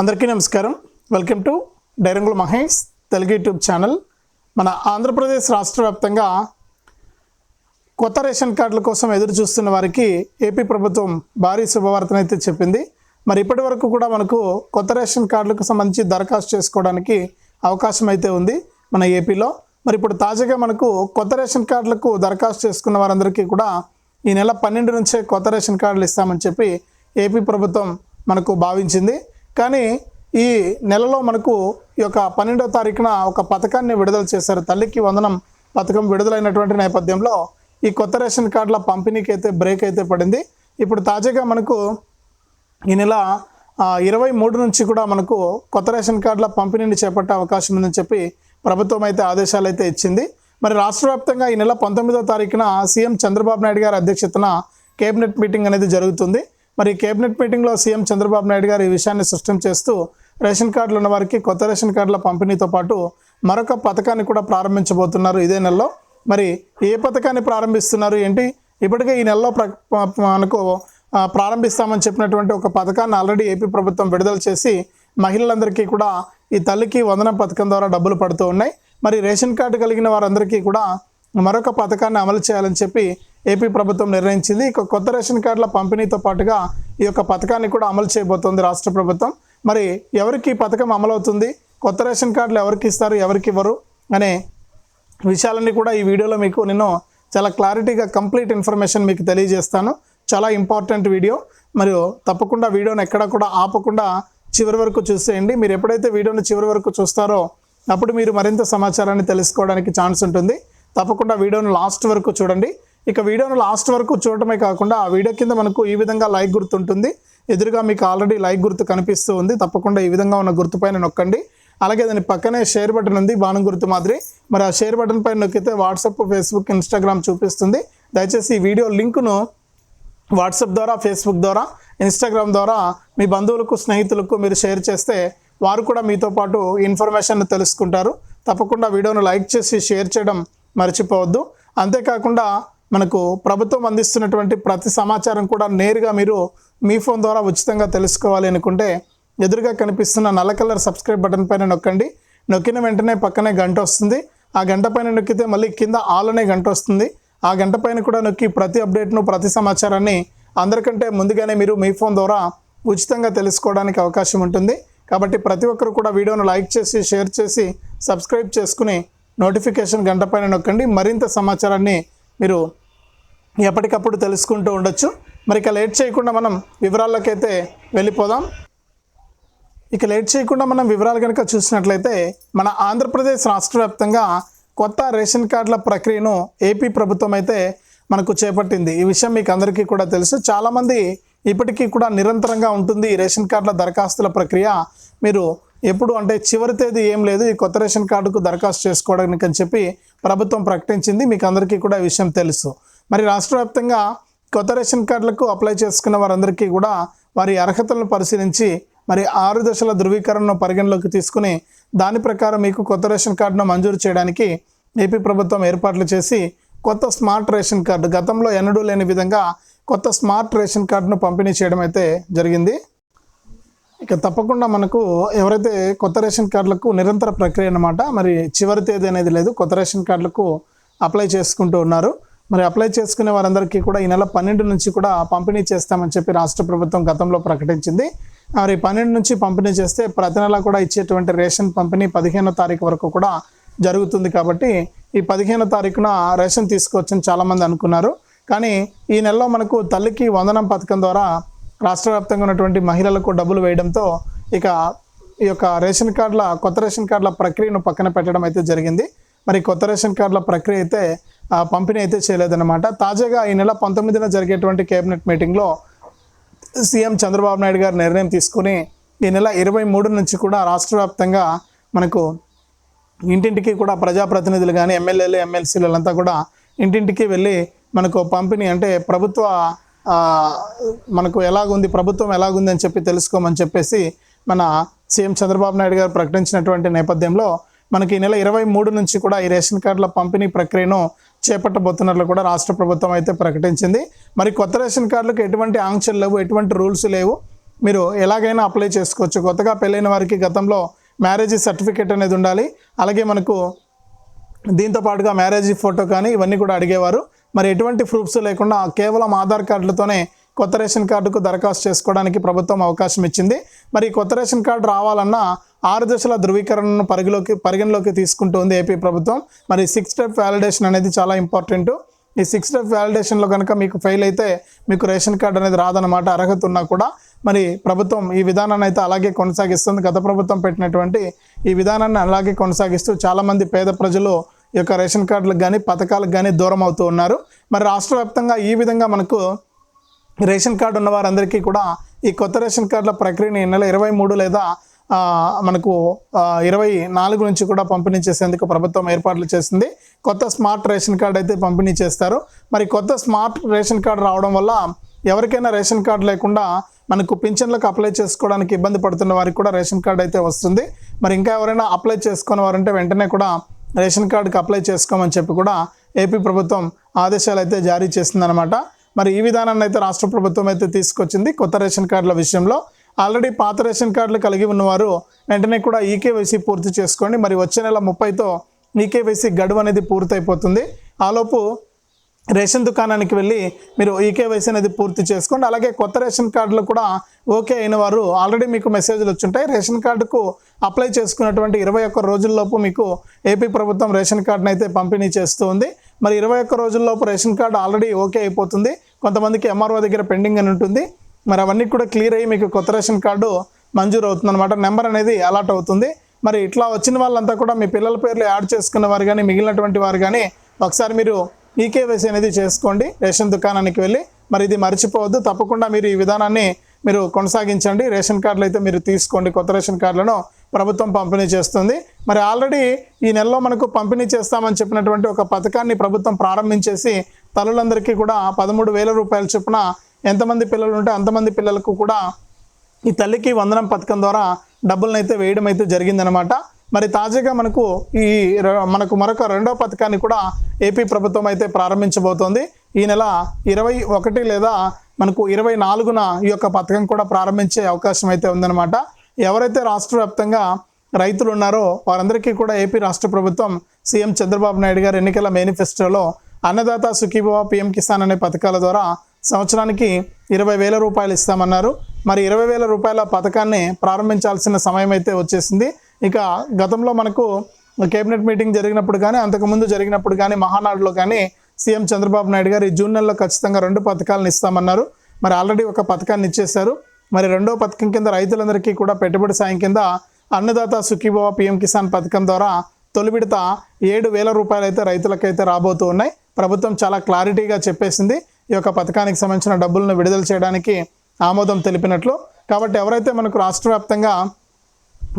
అందరికీ నమస్కారం. Welcome to Dairangula Mahesh Telugu YouTube channel మన ఆంధ్రప్రదేశ్ రాష్ట్ర వ్యాప్తంగా కొత్త రేషన్ కార్డుల కోసం ఎదురు చూస్తున్న వారికి ఏపీ ప్రభుత్వం భారీ శుభవార్తనైతే చెప్పింది. మరి ఇప్పటి వరకు కూడా మనకు కొత్త రేషన్ కార్డులకు సంబంధించి దరఖాస్తు చేసుకోవడానికి అవకాశం అయితే ఉంది మన ఏపీలో. మరి ఇప్పుడు తాజాగా మనకు కొత్త రేషన్ కార్డులకు దరఖాస్తు చేసుకున్న వారందరికీ కూడా ఈ నెల పన్నెండు నుంచే కొత్త రేషన్ కార్డులు ఇస్తామని చెప్పి ఏపీ ప్రభుత్వం మనకు భావించింది. కానీ ఈ నెలలో మనకు ఈ యొక్క పన్నెండో తారీఖున ఒక పథకాన్ని విడుదల చేశారు. తల్లికి వందనం పథకం విడుదలైనటువంటి నేపథ్యంలో ఈ కొత్త రేషన్ కార్డుల పంపిణీకి అయితే బ్రేక్ అయితే పడింది. ఇప్పుడు తాజాగా మనకు ఈ నెల ఇరవై మూడు నుంచి కూడా మనకు కొత్త రేషన్ కార్డుల పంపిణీని చేపట్టే అవకాశం ఉందని చెప్పి ప్రభుత్వం అయితే ఆదేశాలు అయితే ఇచ్చింది. మరి రాష్ట్ర వ్యాప్తంగా ఈ నెల పంతొమ్మిదో తారీఖున సీఎం చంద్రబాబు నాయుడు గారి అధ్యక్షతన కేబినెట్ మీటింగ్ అనేది జరుగుతుంది. మరి కేబినెట్ మీటింగ్లో సీఎం చంద్రబాబు నాయుడు గారు ఈ విషయాన్ని స్పష్టం చేస్తూ రేషన్ కార్డులు ఉన్న వారికి కొత్త రేషన్ కార్డుల పంపిణీతో పాటు మరొక పథకాన్ని కూడా ప్రారంభించబోతున్నారు ఇదే నెలలో. మరి ఏ పథకాన్ని ప్రారంభిస్తున్నారు ఏంటి? ఇప్పటికే ఈ నెలలో ప్ర మనకు ప్రారంభిస్తామని చెప్పినటువంటి ఒక పథకాన్ని ఆల్రెడీ ఏపీ ప్రభుత్వం విడుదల చేసి మహిళలందరికీ కూడా ఈ తల్లికి వందనం పథకం ద్వారా డబ్బులు పడుతూ ఉన్నాయి. మరి రేషన్ కార్డు కలిగిన వారందరికీ కూడా మరొక పథకాన్ని అమలు చేయాలని చెప్పి ఏపీ ప్రభుత్వం నిర్ణయించింది. ఇక కొత్త రేషన్ కార్డుల పంపిణీతో పాటుగా ఈ యొక్క పథకాన్ని కూడా అమలు చేయబోతోంది రాష్ట్ర ప్రభుత్వం. మరి ఎవరికి ఈ పథకం అమలవుతుంది? కొత్త రేషన్ కార్డులు ఎవరికి ఇస్తారు? ఎవరికి ఇవ్వరు? అనే విషయాలన్నీ కూడా ఈ వీడియోలో మీకు నేను చాలా క్లారిటీగా కంప్లీట్ ఇన్ఫర్మేషన్ మీకు తెలియజేస్తాను. చాలా ఇంపార్టెంట్ వీడియో. మరియు తప్పకుండా వీడియోని ఎక్కడ కూడా ఆపకుండా చివరి వరకు చూసేయండి. మీరు ఎప్పుడైతే వీడియోని చివరి వరకు చూస్తారో అప్పుడు మీరు మరింత సమాచారాన్ని తెలుసుకోవడానికి ఛాన్స్ ఉంటుంది. తప్పకుండా వీడియోను లాస్ట్ వరకు చూడండి. ఇక వీడియోను లాస్ట్ వరకు చూడటమే కాకుండా ఆ వీడియో కింద మనకు ఈ విధంగా లైక్ గుర్తు ఉంటుంది ఎదురుగా మీకు ఆల్రెడీ లైక్ గుర్తు కనిపిస్తూ ఉంది. తప్పకుండా ఈ విధంగా ఉన్న గుర్తుపైన నొక్కండి. అలాగే దాని పక్కనే షేర్ బటన్ ఉంది బాణం గుర్తు మాదిరి. మరి ఆ షేర్ బటన్ పైన నొక్కితే వాట్సాప్ ఫేస్బుక్ ఇన్స్టాగ్రామ్ చూపిస్తుంది. దయచేసి ఈ వీడియో లింకును వాట్సాప్ ద్వారా ఫేస్బుక్ ద్వారా ఇన్స్టాగ్రామ్ ద్వారా మీ బంధువులకు స్నేహితులకు మీరు షేర్ చేస్తే వారు కూడా మీతో పాటు ఇన్ఫర్మేషన్ తెలుసుకుంటారు. తప్పకుండా వీడియోను లైక్ చేసి షేర్ చేయడం మర్చిపోవద్దు. అంతేకాకుండా మనకు ప్రభుత్వం అందిస్తున్నటువంటి ప్రతి సమాచారం కూడా నేరుగా మీరు మీ ఫోన్ ద్వారా ఉచితంగా తెలుసుకోవాలి అనుకుంటే ఎదురుగా కనిపిస్తున్న నల్ల కలర్ సబ్స్క్రైబ్ బటన్ పైన నొక్కండి. నొక్కిన వెంటనే పక్కనే గంట వస్తుంది. ఆ గంట పైన నొక్కితే మళ్ళీ కింద ఆల్ అనే గంట వస్తుంది. ఆ గంట పైన కూడా నొక్కి ప్రతి అప్డేట్ను ప్రతి సమాచారాన్ని అందరికంటే ముందుగానే మీరు మీ ఫోన్ ద్వారా ఉచితంగా తెలుసుకోవడానికి అవకాశం ఉంటుంది. కాబట్టి ప్రతి ఒక్కరు కూడా వీడియోను లైక్ చేసి షేర్ చేసి సబ్స్క్రైబ్ చేసుకుని నోటిఫికేషన్ గంట పైన నొక్కండి. మరింత సమాచారాన్ని మీరు ఎప్పటికప్పుడు తెలుసుకుంటూ ఉండొచ్చు. మరి ఇక లేట్ చేయకుండా మనం వివరాల్లోకైతే వెళ్ళిపోదాం. ఇక లేట్ చేయకుండా మనం వివరాలు కనుక చూసినట్లయితే మన ఆంధ్రప్రదేశ్ రాష్ట్ర వ్యాప్తంగా కొత్త రేషన్ కార్డుల ప్రక్రియను ఏపీ ప్రభుత్వం అయితే మనకు చేపట్టింది. ఈ విషయం మీకు అందరికీ కూడా తెలుసు. చాలామంది ఇప్పటికీ కూడా నిరంతరంగా ఉంటుంది ఈ రేషన్ కార్డుల దరఖాస్తుల ప్రక్రియ. మీరు ఎప్పుడు అంటే చివరి తేదీ ఏం లేదు ఈ కొత్త రేషన్ కార్డుకు దరఖాస్తు చేసుకోవడానికి అని చెప్పి ప్రభుత్వం ప్రకటించింది. మీకు అందరికీ కూడా ఈ విషయం తెలుసు. మరి రాష్ట్ర వ్యాప్తంగా కొత్త రేషన్ కార్డులకు అప్లై చేసుకున్న వారందరికీ కూడా వారి అర్హతలను పరిశీలించి మరి ఆరు దశల ధృవీకరణను పరిగణలోకి తీసుకుని దాని ప్రకారం మీకు కొత్త రేషన్ కార్డును మంజూరు చేయడానికి ఏపీ ప్రభుత్వం ఏర్పాట్లు చేసి కొత్త స్మార్ట్ రేషన్ కార్డు గతంలో ఎన్నడూ లేని విధంగా కొత్త స్మార్ట్ రేషన్ కార్డును పంపిణీ చేయడం అయితే జరిగింది. ఇక తప్పకుండా మనకు ఎవరైతే కొత్త రేషన్ కార్డులకు నిరంతర ప్రక్రియ అన్నమాట మరి చివరి తేదీ అనేది లేదు కొత్త రేషన్ కార్డులకు అప్లై చేసుకుంటూ ఉన్నారు. మరి అప్లై చేసుకునే వారందరికీ కూడా ఈ నెల పన్నెండు నుంచి కూడా పంపిణీ చేస్తామని చెప్పి రాష్ట్ర ప్రభుత్వం గతంలో ప్రకటించింది. మరి పన్నెండు నుంచి పంపిణీ చేస్తే ప్రతి నెల కూడా ఇచ్చేటువంటి రేషన్ పంపిణీ పదిహేనో తారీఖు వరకు కూడా జరుగుతుంది కాబట్టి ఈ పదిహేనో తారీఖున రేషన్ తీసుకోవచ్చని చాలామంది అనుకున్నారు. కానీ ఈ నెలలో మనకు తల్లికి వందనం పథకం ద్వారా రాష్ట్ర వ్యాప్తంగా ఉన్నటువంటి మహిళలకు డబ్బులు వేయడంతో ఇక ఈ యొక్క రేషన్ కార్డుల కొత్త రేషన్ కార్డుల ప్రక్రియను పక్కన పెట్టడం అయితే జరిగింది. మరి కొత్త రేషన్ కార్డుల ప్రక్రియ అయితే ఆ, పంపిణీ అయితే చేయలేదన్నమాట. తాజాగా ఈ నెల పంతొమ్మిదిన జరిగేటువంటి కేబినెట్ మీటింగ్లో సీఎం చంద్రబాబు నాయుడు గారు నిర్ణయం తీసుకుని ఈ నెల ఇరవై మూడు నుంచి కూడా రాష్ట్ర వ్యాప్తంగా మనకు ఇంటింటికి కూడా ప్రజాప్రతినిధులు కానీ ఎమ్మెల్యేలు ఎమ్మెల్సీలంతా కూడా ఇంటింటికి వెళ్ళి మనకు పంపిణీ అంటే ప్రభుత్వ మనకు ఎలాగుంది ప్రభుత్వం ఎలాగుంది అని చెప్పి తెలుసుకోమని చెప్పేసి మన సీఎం చంద్రబాబు నాయుడు గారు ప్రకటించినటువంటి నేపథ్యంలో మనకి ఈ నెల ఇరవై మూడు నుంచి కూడా ఈ రేషన్ కార్డుల పంపిణీ ప్రక్రియను చేపట్టబోతున్నట్లు కూడా రాష్ట్ర ప్రభుత్వం అయితే ప్రకటించింది. మరి కొత్త రేషన్ కార్డులకు ఎటువంటి ఆంక్షలు లేవు ఎటువంటి రూల్స్ లేవు. మీరు ఎలాగైనా అప్లై చేసుకోవచ్చు. కొత్తగా పెళ్ళైన వారికి గతంలో మ్యారేజ్ సర్టిఫికేట్ అనేది ఉండాలి. అలాగే మనకు దీంతో పాటుగా మ్యారేజ్ ఫోటో కానీ ఇవన్నీ కూడా అడిగేవారు. మరి ఎటువంటి ప్రూఫ్స్ లేకుండా కేవలం ఆధార్ కార్డులతోనే కొత్త రేషన్ కార్డుకు దరఖాస్తు చేసుకోవడానికి ప్రభుత్వం అవకాశం ఇచ్చింది. మరి కొత్త రేషన్ కార్డు రావాలన్నా ఆరు దశల ధృవీకరణను పరిగిలోకి పరిగణలోకి తీసుకుంటుంది ఏపీ ప్రభుత్వం. మరి సిక్స్ స్టెప్ వ్యాలిడేషన్ అనేది చాలా ఇంపార్టెంట్. ఈ సిక్స్ స్టెప్ వ్యాలిడేషన్లో కనుక మీకు ఫెయిల్ అయితే మీకు రేషన్ కార్డు అనేది రాదనమాట అర్హత ఉన్నా కూడా. మరి ప్రభుత్వం ఈ విధానాన్ని అయితే అలాగే కొనసాగిస్తుంది. గత ప్రభుత్వం పెట్టినటువంటి ఈ విధానాన్ని అలాగే కొనసాగిస్తూ చాలామంది పేద ప్రజలు యొక్క రేషన్ కార్డులకు కానీ పథకాలకు కానీ దూరం అవుతూ ఉన్నారు. మరి రాష్ట్ర వ్యాప్తంగా ఈ విధంగా మనకు రేషన్ కార్డు ఉన్న వారందరికీ కూడా ఈ కొత్త రేషన్ కార్డుల ప్రక్రియని ఈ నెల ఇరవై మూడు లేదా మనకు ఇరవై నాలుగు నుంచి కూడా పంపిణీ చేసేందుకు ప్రభుత్వం ఏర్పాట్లు చేసింది. కొత్త స్మార్ట్ రేషన్ కార్డు అయితే పంపిణీ చేస్తారు. మరి కొత్త స్మార్ట్ రేషన్ కార్డు రావడం వల్ల ఎవరికైనా రేషన్ కార్డు లేకుండా మనకు పింఛన్లకు అప్లై చేసుకోవడానికి ఇబ్బంది పడుతున్న వారికి కూడా రేషన్ కార్డు అయితే వస్తుంది. మరి ఇంకా ఎవరైనా అప్లై చేసుకున్న వారంటే వెంటనే కూడా రేషన్ కార్డుకి అప్లై చేసుకోమని చెప్పి కూడా ఏపీ ప్రభుత్వం ఆదేశాలు అయితే జారీ చేసిందనమాట మరి ఈ విధానాన్ని అయితే రాష్ట్ర ప్రభుత్వం అయితే తీసుకొచ్చింది కొత్త రేషన్ కార్డుల విషయంలో. ఆల్రెడీ పాత రేషన్ కార్డులు కలిగి ఉన్నవారు వెంటనే కూడా ఈకేవైసీ పూర్తి చేసుకోండి. మరి వచ్చే నెల ముప్పైతో ఈకేవైసీ గడువు అనేది పూర్తయిపోతుంది. ఆలోపు రేషన్ దుకాణానికి వెళ్ళి మీరు ఈకేవైసీ అనేది పూర్తి చేసుకోండి. అలాగే కొత్త రేషన్ కార్డులు కూడా ఓకే అయిన వారు ఆల్రెడీ మీకు మెసేజ్లు వచ్చుంటాయి. రేషన్ కార్డుకు అప్లై చేసుకున్నటువంటి ఇరవై ఒక్క రోజుల్లోపు మీకు ఏపీ ప్రభుత్వం రేషన్ కార్డును అయితే పంపిణీ చేస్తూ ఉంది. మరి ఇరవై ఒక్క రోజుల్లోపు రేషన్ కార్డు ఆల్రెడీ ఓకే అయిపోతుంది. కొంతమందికి ఎంఆర్ఓ దగ్గర పెండింగ్ అని ఉంటుంది. మరి అవన్నీ కూడా క్లియర్ అయ్యి మీకు కొత్త రేషన్ కార్డు మంజూరు అవుతుంది అనమాట నెంబర్ అనేది అలాట్ అవుతుంది. మరి ఇట్లా వచ్చిన వాళ్ళంతా కూడా మీ పిల్లల పేర్లు యాడ్ చేసుకున్న వారు కానీ మిగిలినటువంటి వారు కానీ ఒకసారి మీరు ఈకేవైసీ అనేది చేసుకోండి. రేషన్ దుకాణానికి వెళ్ళి మరి ఇది మర్చిపోవద్దు. తప్పకుండా మీరు ఈ విధానాన్ని మీరు కొనసాగించండి. రేషన్ కార్డులు అయితే మీరు తీసుకోండి. కొత్త రేషన్ కార్డులను ప్రభుత్వం పంపిణీ చేస్తుంది. మరి ఆల్రెడీ ఈ నెలలో మనకు పంపిణీ చేస్తామని చెప్పినటువంటి ఒక పథకాన్ని ప్రభుత్వం ప్రారంభించేసి తల్లులందరికీ కూడా పదమూడు వేల రూపాయల చొప్పున ఎంతమంది పిల్లలు ఉంటే అంతమంది పిల్లలకు కూడా ఈ తల్లికి వందనం పథకం ద్వారా డబ్బులను అయితే వేయడం అయితే జరిగిందనమాట మరి తాజాగా మనకు ఈ ర- మనకు మరొక రెండో పథకాన్ని కూడా ఏపీ ప్రభుత్వం అయితే ప్రారంభించబోతోంది. ఈ నెల ఇరవై ఒకటి లేదా మనకు ఇరవై నాలుగున ఈ యొక్క పథకం కూడా ప్రారంభించే అవకాశం అయితే ఉందన్నమాట. ఎవరైతే రాష్ట్ర వ్యాప్తంగా రైతులు ఉన్నారో వారందరికీ కూడా ఏపీ రాష్ట్ర ప్రభుత్వం సీఎం చంద్రబాబు నాయుడు గారు ఎన్నికల మేనిఫెస్టోలో అన్నదాత సుఖీభవ పిఎం కిసాన్ అనే పథకాల ద్వారా సంవత్సరానికి ఇరవై వేల రూపాయలు ఇస్తామన్నారు. మరి ఇరవై వేల రూపాయల పథకాన్ని ప్రారంభించాల్సిన సమయం అయితే వచ్చేసింది. ఇక గతంలో మనకు కేబినెట్ మీటింగ్ జరిగినప్పుడు కానీ అంతకుముందు జరిగినప్పుడు కానీ మహానాడులో కానీ సీఎం చంద్రబాబు నాయుడు గారు ఈ జూన్ నెలలో ఖచ్చితంగా రెండు పథకాలను ఇస్తామన్నారు. మరి ఆల్రెడీ ఒక పథకాన్ని ఇచ్చేశారు. మరి రెండో పథకం కింద రైతులందరికీ కూడా పెట్టుబడి సాయం కింద అన్నదాత సుఖీభవ పిఎం కిసాన్ పథకం ద్వారా తొలి విడత ఏడు వేల రూపాయలు అయితే రైతులకైతే రాబోతూ ఉన్నాయి. ప్రభుత్వం చాలా క్లారిటీగా చెప్పేసింది. ఈ యొక్క పథకానికి సంబంధించిన డబ్బులను విడుదల చేయడానికి ఆమోదం తెలిపినట్లు. కాబట్టి ఎవరైతే మనకు రాష్ట్ర వ్యాప్తంగా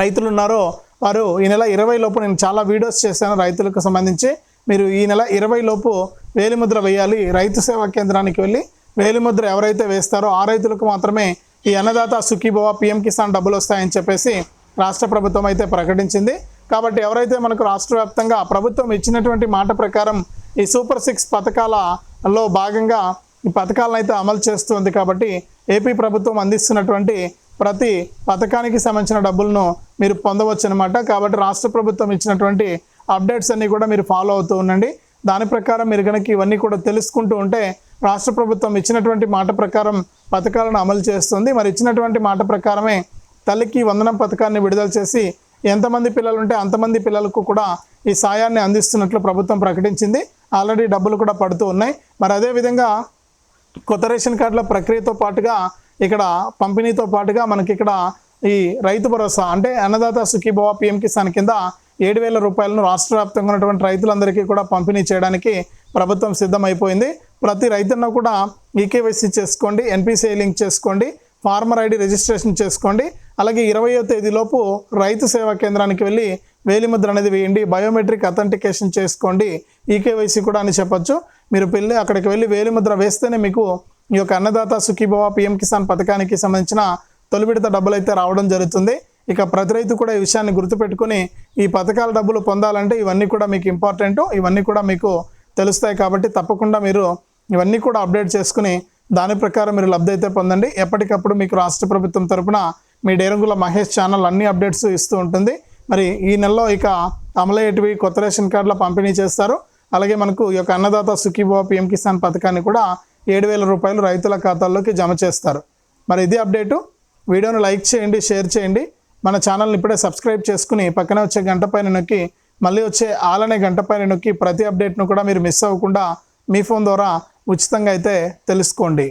రైతులు ఉన్నారో వారు ఈ నెల ఇరవై లోపు నేను చాలా వీడియోస్ చేశాను రైతులకు సంబంధించి. మీరు ఈ నెల ఇరవై లోపు వేలిముద్ర వేయాలి. రైతు సేవా కేంద్రానికి వెళ్ళి వేలిముద్ర ఎవరైతే వేస్తారో ఆ రైతులకు మాత్రమే ఈ అన్నదాత సుఖీభవ పిఎం కిసాన్ డబ్బులు వస్తాయని చెప్పేసి రాష్ట్ర ప్రభుత్వం అయితే ప్రకటించింది. కాబట్టి ఎవరైతే మనకు రాష్ట్ర వ్యాప్తంగా ప్రభుత్వం ఇచ్చినటువంటి మాట ప్రకారం ఈ సూపర్ సిక్స్ పథకాలలో భాగంగా ఈ పథకాలను అయితే అమలు చేస్తుంది కాబట్టి ఏపీ ప్రభుత్వం అందిస్తున్నటువంటి ప్రతి పథకానికి సంబంధించిన డబ్బులను మీరు పొందవచ్చు అనమాట కాబట్టి రాష్ట్ర ప్రభుత్వం ఇచ్చినటువంటి అప్డేట్స్ అన్నీ కూడా మీరు ఫాలో అవుతూ ఉండండి. దాని ప్రకారం మీరు కనుక ఇవన్నీ కూడా తెలుసుకుంటూ ఉంటే రాష్ట్ర ప్రభుత్వం ఇచ్చినటువంటి మాట ప్రకారం పథకాలను అమలు చేస్తుంది. మరి ఇచ్చినటువంటి మాట ప్రకారమే తల్లికి వందనం పథకాన్ని విడుదల చేసి ఎంతమంది పిల్లలు ఉంటే అంతమంది పిల్లలకు కూడా ఈ సాయాన్ని అందిస్తున్నట్లు ప్రభుత్వం ప్రకటించింది. ఆల్రెడీ డబ్బులు కూడా పడుతూ ఉన్నాయి. మరి అదేవిధంగా కొత్త రేషన్ కార్డుల ప్రక్రియతో పాటుగా ఇక్కడ పంపిణీతో పాటుగా మనకి ఇక్కడ ఈ రైతు భరోసా అంటే అన్నదాత సుఖీభవ పిఎం కిసాన్ కింద ఏడు వేల రూపాయలను రాష్ట్ర వ్యాప్తంగా ఉన్నటువంటి రైతులందరికీ కూడా పంపిణీ చేయడానికి ప్రభుత్వం సిద్ధమైపోయింది. ప్రతి రైతున్న కూడా ఈకేవైసీ చేసుకోండి ఎన్పిసిఐ లింక్ చేసుకోండి ఫార్మర్ ఐడి రిజిస్ట్రేషన్ చేసుకోండి. అలాగే ఇరవయో తేదీలోపు రైతు సేవా కేంద్రానికి వెళ్ళి వేలిముద్ర అనేది వేయండి బయోమెట్రిక్ అథెంటికేషన్ చేసుకోండి. ఈకేవైసీ కూడా అని చెప్పచ్చు. మీరు వెళ్ళి అక్కడికి వెళ్ళి వేలిముద్ర వేస్తేనే మీకు ఈ యొక్క అన్నదాత సుఖీభవ పిఎం కిసాన్ పథకానికి సంబంధించిన తొలి విడత డబ్బులు అయితే రావడం జరుగుతుంది. ఇక ప్రతి రైతు కూడా ఈ విషయాన్ని గుర్తుపెట్టుకుని ఈ పథకాల డబ్బులు పొందాలంటే ఇవన్నీ కూడా మీకు ఇంపార్టెంట్ ఇవన్నీ కూడా మీకు తెలుస్తాయి కాబట్టి తప్పకుండా మీరు ఇవన్నీ కూడా అప్డేట్ చేసుకుని దాని ప్రకారం మీరు లబ్ధి అయితే పొందండి. ఎప్పటికప్పుడు మీకు రాష్ట్ర ప్రభుత్వం తరపున మీ డేరంగుల మహేష్ ఛానల్ అన్ని అప్డేట్స్ ఇస్తూ ఉంటుంది. మరి ఈ నెలలో ఇక అమలయ్యేటివి కొత్త రేషన్ కార్డుల పంపిణీ చేస్తారు. అలాగే మనకు ఈ యొక్క అన్నదాత సుఖీభవ పిఎం కిసాన్ పథకాన్ని కూడా ఏడు వేల రూపాయలు రైతుల ఖాతాల్లోకి జమ చేస్తారు. మరి ఇది అప్డేటు. వీడియోను లైక్ చేయండి షేర్ చేయండి. మన ఛానల్ని ఇప్పుడే సబ్స్క్రైబ్ చేసుకుని పక్కనే వచ్చే గంట పైన నొక్కి మళ్ళీ వచ్చే ఆలనే గంట పైన నొక్కి ప్రతి అప్డేట్ను కూడా మీరు మిస్ అవ్వకుండా మీ ఫోన్ ద్వారా ఉచితంగా అయితే తెలుసుకోండి.